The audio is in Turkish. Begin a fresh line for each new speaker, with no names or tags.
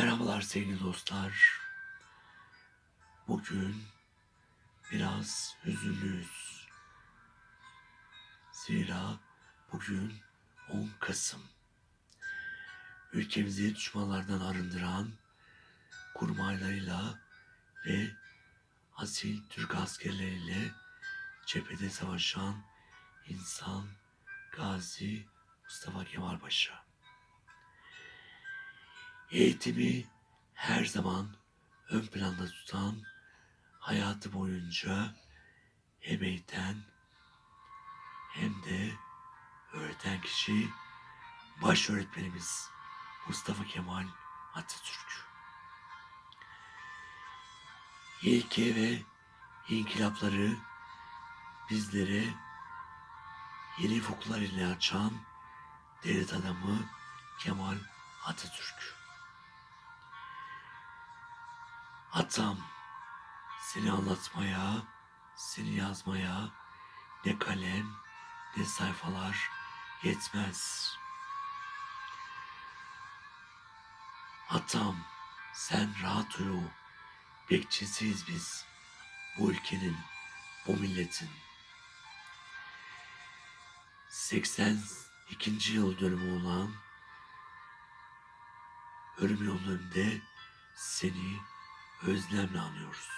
Merhabalar sevgili dostlar. Bugün biraz hüzünlüyüz. Zira bugün 10 Kasım. Ülkemizi düşmanlardan arındıran kurmaylarıyla ve asil Türk askerleriyle cephede savaşan insan Gazi Mustafa Kemal Paşa. Eğitimi her zaman ön planda tutan, hayatı boyunca hem eğiten hem de öğreten kişi baş öğretmenimiz Mustafa Kemal Atatürk. İlke ve inkılapları bizlere yeni ufuklar ile açan devlet adamı Kemal Atatürk. Atam seni anlatmaya, seni yazmaya ne kalem ne sayfalar yetmez. Atam sen rahat uyu, bekçisiyiz biz bu ülkenin, bu milletin. 82. yıl dönümü olan ölüm yolunda seni özlemle anıyoruz.